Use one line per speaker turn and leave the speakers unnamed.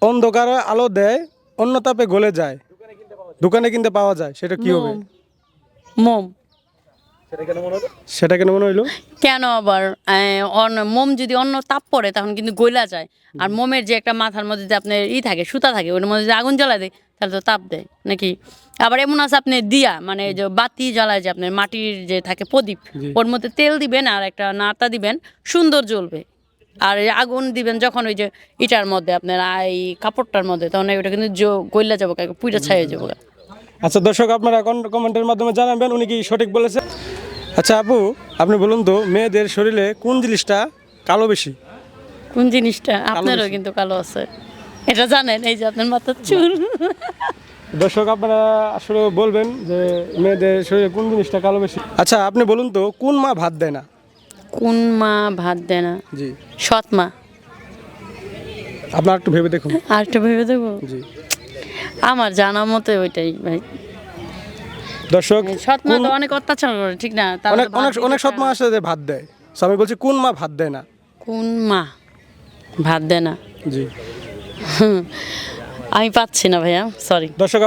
অন্ধকারে আলো দেয় অন্য তাপে গলে যায়। দোকানে কিনতে পাওয়া যায় সেটা কি হবে?
মোম।
সেটা কেন মনে হইল?
কেন আবার অন্য- মোম যদি অন্য তাপ পড়ে তখন কিন্তু গইলা যায়। আর মোমের যে একটা মাথার মধ্যে যে আপনার ই থাকে সুতা থাকে ওর মধ্যে যদি আগুন জ্বালা দেয় তাহলে তো তাপ দেয় নাকি? আবার এমন আছে আপনি দিয়া মানে যে বাতি জ্বালায় যে আপনার মাটির যে থাকে প্রদীপ ওর মধ্যে তেল দিবেন আর একটা নাতা দিবেন সুন্দর জ্বলবে। আর আগুন দিবেন যখন ওই যে ইটার মধ্যে আপনার এই কাপড়টার মধ্যে তখন ওটা কিন্তু গইলা যাব পুইটা ছাই যাব
আচ্ছা দর্শক আপনারা কমেন্টের মাধ্যমে জানাবেন উনি কি সঠিক বলেছে। আচ্ছা আপু আপনি বলুন তো মেয়েদের শরীরে কোন জিনিসটা কালো বেশি?
কোন জিনিসটা? আপনারও কিন্তু কালো আছে। এটা জানেন এই যে আপনার মাথার চুল।
দর্শক আপনারা আসলে বলবেন যে মেয়েদের শরীরে কোন জিনিসটা কালো বেশি? আচ্ছা আপনি বলুন তো কোন মা ভাত দেয় না?
কোন মা ভাত দেয় না?
জি।
সৎ মা।
আপনার একটু ভেবে দেখুন।
আর একটু ভেবে দেবো
জি।
আমার জানা মতে ওইটাই ভাই।
দর্শক
সৎ মা তো অনেক অত্যাচার করে ঠিক না?
অনেক অনেক অনেক সৎ মা আছে যে ভাত দেয়। So আমি বলছি কোন মা ভাত দেয় না?
না। কোন মা ভাত দেয় না?
জি।
আমি পাচ্ছি না ভাইয়া সরি
দর্শক